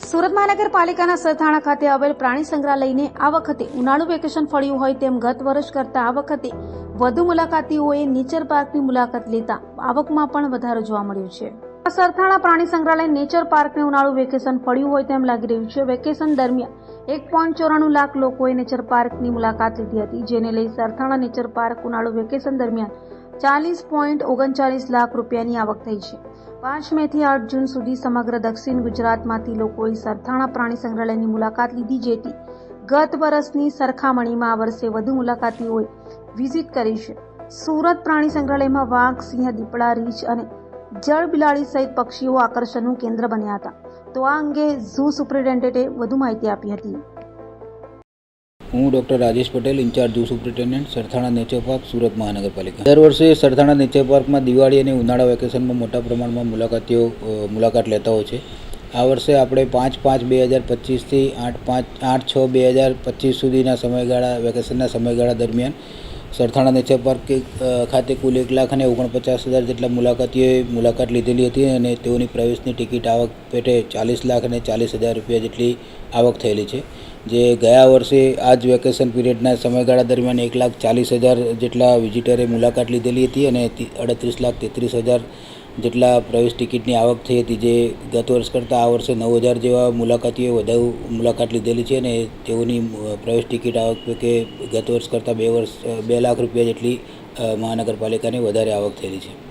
સુરત મહાનગરપાલિકાના સરથાણા ખાતે આવેલ પ્રાણી સંગ્રહાલયને આ વખતે ઉનાળુ વેકેશન ફળ્યું હોય તેમ ગત વર્ષ કરતા આ વખતે વધુ મુલાકાતીઓએ નેચર પાર્કની મુલાકાત લેતા આવકમાં પણ વધારો જોવા મળ્યો છે. સરથાણા પ્રાણી સંગ્રહાલય નેચર પાર્કને ઉનાળુ વેકેશન ફળ્યું હોય તેમ લાગી રહ્યું છે. વેકેશન દરમિયાન એક પોઈન્ટ ચોરાણું લાખ લોકોએ નેચર પાર્કની મુલાકાત લીધી હતી, જેને લઈ સરથાણા નેચર પાર્ક ઉનાળુ વેકેશન દરમિયાન ચાલીસ પોઈન્ટ ઓગણચાલીસ લાખ રૂપિયાની આવક થઈ છે. પાંચ મે થી આઠ જૂન સુધી સમગ્ર દક્ષિણ ગુજરાતમાંથી લોકોએ સરથાણા પ્રાણી સંગ્રહાલયની મુલાકાત લીધી, જેથી ગત વર્ષની સરખામણીમાં આ વર્ષે વધુ મુલાકાતીઓએ વિઝિટ કરી છે. સુરત પ્રાણી સંગ્રહાલયમાં વાઘ, સિંહ, દીપડા, રીંછ અને જળ બિલાડી સહિત પક્ષીઓ આકર્ષણનું કેન્દ્ર બન્યા હતા. તો આ અંગે ઝૂ સુપ્રિન્ટેન્ડન્ટે વધુ માહિતી આપી હતી. હું doctor Rajesh Patel, incharge zoo superintendent, Sarthana nature park, Surat મહાનગરપાલિકા. દર વર્ષે સરથાણા નેચર પાર્કમાં દિવાળી અને ઉનાળા વેકેશનમાં મોટા પ્રમાણમાં મુલાકાતીઓ મુલાકાત લેતા હોય છે. આ વર્ષે આપણે પાંચ પાંચ બે હજાર પચીસથી આઠ પાંચ, આઠ છ બે હજાર પચીસ સુધીના સમયગાળા, વેકેશનના સમયગાળા દરમિયાન સરથાણા નેચર પાર્ક ખાતે કુલ એક લાખ અને ઓગણપચાસ હજાર જેટલા મુલાકાતીઓએ મુલાકાત લીધેલી હતી અને તેઓની પ્રવેશની ટિકિટ આવક પેટે ચાલીસ લાખ અને ચાલીસ હજાર રૂપિયા જેટલી આવક થયેલી છે. જે ગયા વર્ષે આ જ વેકેશન પીરિયડના સમયગાળા દરમિયાન એક લાખ ચાલીસ હજાર જેટલા વિઝિટરે મુલાકાત લીધેલી હતી અને અડત્રીસ લાખ તેત્રીસ હજાર જેટલા પ્રવેશ ટિકિટની આવક થઈ હતી જે ગત વર્ષ કરતાં આ વર્ષે નવ હજાર જેવા મુલાકાતીઓએ વધુ મુલાકાત લીધેલી છે અને તેઓની પ્રવેશ ટિકિટ આવક કે ગત વર્ષ કરતાં બે વર્ષ બે લાખ રૂપિયા જેટલી મહાનગરપાલિકાની વધારે આવક થયેલી છે.